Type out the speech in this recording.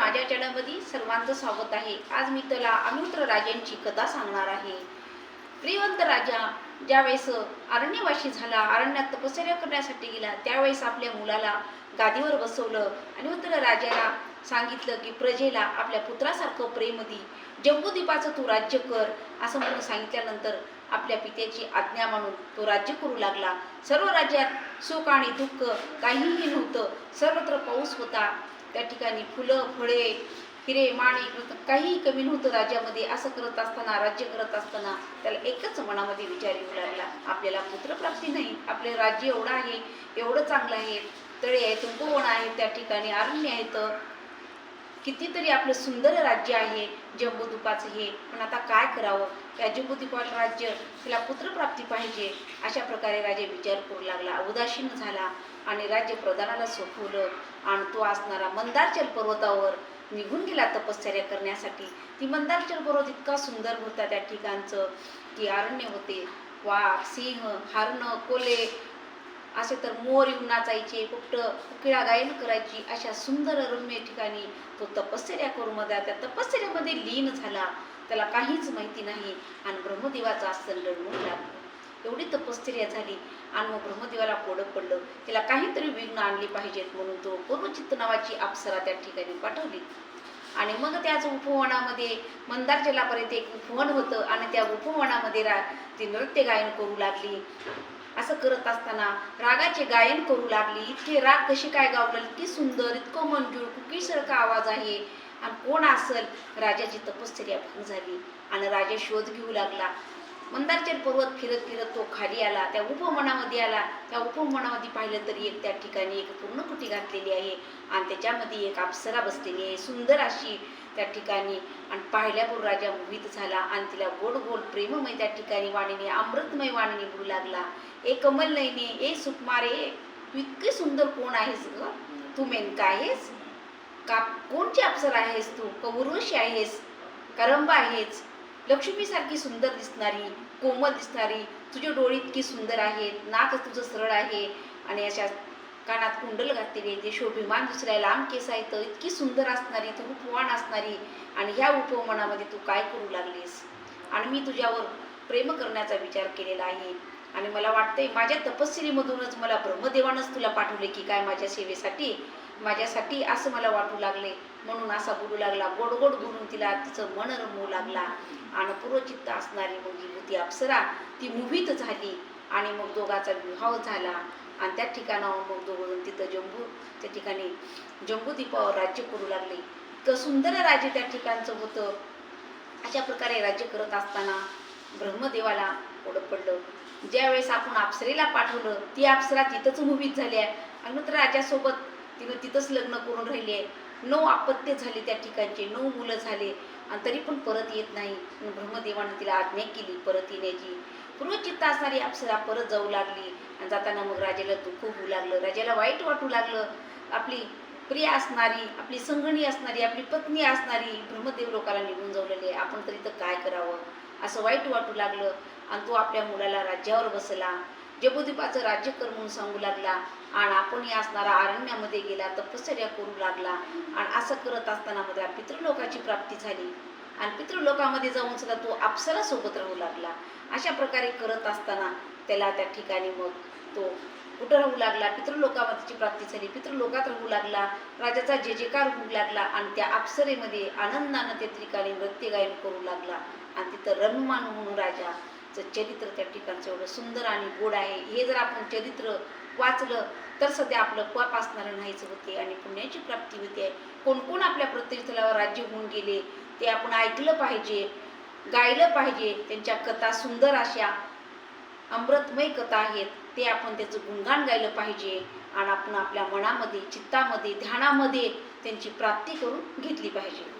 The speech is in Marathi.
माझ्या चॅनलमध्ये सर्वांचं स्वागत आहे. आज मी तुला अनुत्र राजांची कथा सांगणार आहे. प्रियवंत राजा ज्यावेळेस अरण्यवाशी झाला अरण्यात तपश्चर्या करण्यासाठी गेला त्यावेळेस आपल्या मुलाला गादीवर बसवलं आणि उत्तर राजाला सांगितलं की प्रजेला आपल्या पुत्रासारखं प्रेम दे. जम्बूद्वीपाचं तू राज्य कर. असं म्हणून सांगितल्यानंतर आपल्या पित्याची आज्ञा मानून तो राज्य करू लागला. सर्व राज्यात सुख आणि दुःख काहीही नव्हतं. सर्वत्र पाऊस होता. त्या ठिकाणी फुलं फळे हिरे माणिक काहीही कमी नव्हतं राज्यामध्ये. असं करत असताना राज्य करत असताना त्याला एकच मनामध्ये विचार येऊ लागला. आपल्याला पुत्रप्राप्ती नाही. आपले राज्य एवढं आहे एवढं चांगलं आहे तळे आहे तुंबवण आहे त्या ठिकाणी अरण्य आहेत. कितीतरी आपलं सुंदर राज्य आहे जम्बूद्वीपाचं हे. पण आता काय करावं? त्या जम्बूद्वीपाचं राज्य तिला पुत्रप्राप्ती पाहिजे. अशा प्रकारे राजे विचार करू लागला. उदासीन झाला आणि राज्य प्रधानाला सोपवलं आणि तो असणारा मंदारचल पर्वतावर निघून गेला तपश्चर्या करण्यासाठी. ती मंदारचल पर्वत इतका सुंदर होता त्या ठिकाणचं की अरण्य होते. वाघ सिंह हरण कोले असे तर मोर येऊन नाचायचे कुठ कुकिळा गायन करायची अशा सुंदर रम्य ठिकाणी तो तपश्चर्या करू मध्ये त्या तपश्चर्यामध्ये लीन झाला. त्याला काहीच माहिती नाही. आणि ब्रह्मदेवाचं आसन लढवून लागलं एवढी तपश्चर्या झाली. आणि मग ब्रह्मदेवाला पोडं पडलं. तिला काहीतरी विघ्न आणली पाहिजेत म्हणून तो पूर्वचित्त नावाची अप्सरा त्या ठिकाणी पाठवली. आणि मग त्याच उपवनामध्ये मंदार जलापर्यंत एक उपवन होतं. आणि त्या उपवनामध्ये रा ती नृत्य गायन करू लागली. असं करत असताना रागाचे गायन करू लागली. इतके राग कशी काय गावलं इतकी सुंदर इतकं मंजूर कुकीसारखा आवाज आहे? आणि कोण असल? राजाची तपश्चर्या भंग झाली. आणि राजा शोध घेऊ लागला. मंदारचर पर्वत फिरत फिरत तो खाली आला त्या उपवनामध्ये आला. त्या उपवनामध्ये पाहिलं तरी एक त्या ठिकाणी एक पूर्णकुटी घातलेली आहे. आणि त्याच्यामध्ये एक अप्सरा बसलेली आहे. सुंदर अशी त्या ठिकाणी आणि पाहिल्यापूर राजा मोहित झाला आणि तिला गोड गोड प्रेममय त्या ठिकाणी वाणीने अमृतमय वाणीने बोलू लागला. ए कमल नयने ए सुकुमारे तू इतकी सुंदर कोण आहेस ग? तू मेनका आहेस? का कोणची अप्सरा आहेस तू? का आहेस? करंब आहेस? लक्ष्मीसारखी सुंदर दिसणारी कोमल दिसणारी तुझे डोळे इतकी सुंदर आहेत नाक तुझं सरळ आहे. आणि अशा कानात कुंडल घातलेले ते शोभिमान दुसऱ्या लांब केस आहेत इतकी सुंदर असणारी तू रूपवान असणारी. आणि ह्या उपवनामध्ये तू काय करू लागलीस? आणि मी तुझ्यावर प्रेम करण्याचा विचार केलेला आहे. आणि मला वाटतंय माझ्या तपस्विरीमधूनच मला ब्रह्मदेवानंच तुला पाठवले की काय माझ्या सेवेसाठी माझ्यासाठी असं मला वाटू लागले. म्हणून असा बोलू लागला गोड गोड बोलून तिला तिचं मन रमवू लागला. आणि पूर्वचित्त असणारी मग होती अप्सरा ती मुहित झाली आणि मग दोघाचा विवाह झाला. आणि त्या ठिकाणावर मग दोघं तिथं जम्बू त्या ठिकाणी जम्बूद्वीपावर राज्य करू लागले. इतकं सुंदर राज्य त्या ठिकाणचं होतं. अशा प्रकारे राज्य करत असताना ब्रह्मदेवाला पुढं पडलं. ज्यावेळेस आपण अप्सरेला पाठवलं ती अप्सरा तिथंच मोहित झाली आहे. आणि नंतर राजासोबत तिनं तिथंच लग्न करून राहिली. आहे नऊ आपत्य झाले त्या ठिकाणचे नऊ मुलं झाले. आणि तरी पण परत येत नाही. ब्रह्मदेवानं तिला आज्ञा केली परत येण्याची. पूर्वचित्त असणारी अप्सरा परत जाऊ लागली. आणि जाताना मग राजाला दुःख होऊ लागलं. राजाला वाईट वाटू लागलं. आपली प्रिय असणारी आपली संगणी असणारी आपली पत्नी असणारी ब्रह्मदेव लोकाला निघून जाऊलेली आहे आपण तरी तर काय करावं? असं वाईट वाटू लागलं. आणि तो आपल्या मुलाला राज्यावर बसला. जबुदीपाचं राज्य कर म्हणून सांगू लागला. आणि आपणही असणारा अरण्यामध्ये गेला तपश्चर्या करू लागला. आणि असं करत असताना मध्ये पितृलोकाची प्राप्ती झाली. आणि पितृलोकामध्ये जाऊन सुद्धा तो अप्सरा सोबत राहू लागला. अशा प्रकारे करत असताना त्याला त्या ठिकाणी मग तो कुठं राहू लागला? पितृलोकामध्येची प्राप्ती झाली. पितृलोकात राहू लागला. राजाचा जे जेकार होऊ लागला. आणि त्या अप्सरेमध्ये आनंदानं त्या ठिकाणी नृत्य गायन करू लागला. आणि तिथं रनुमान म्हणून राजाचं चरित्र त्या ठिकाणचं एवढं सुंदर आणि गोड आहे हे जर आपण चरित्र वाचलं तर सध्या आपलं पाप असणारं नाहीच होते आणि पुण्याची प्राप्ती होते. कोण कोण आपल्या प्रत्येक राज्य होऊन गेले ते आपण ऐकलं पाहिजे गायलं पाहिजे. त्यांच्या कथा सुंदर अशा अमृतमय कथा आहेत ते आपण त्याचं गुणगान गायलं पाहिजे आणि आपण आपल्या मनामध्ये चित्तामध्ये ध्यानामध्ये त्यांची प्राप्ती करून घेतली पाहिजे.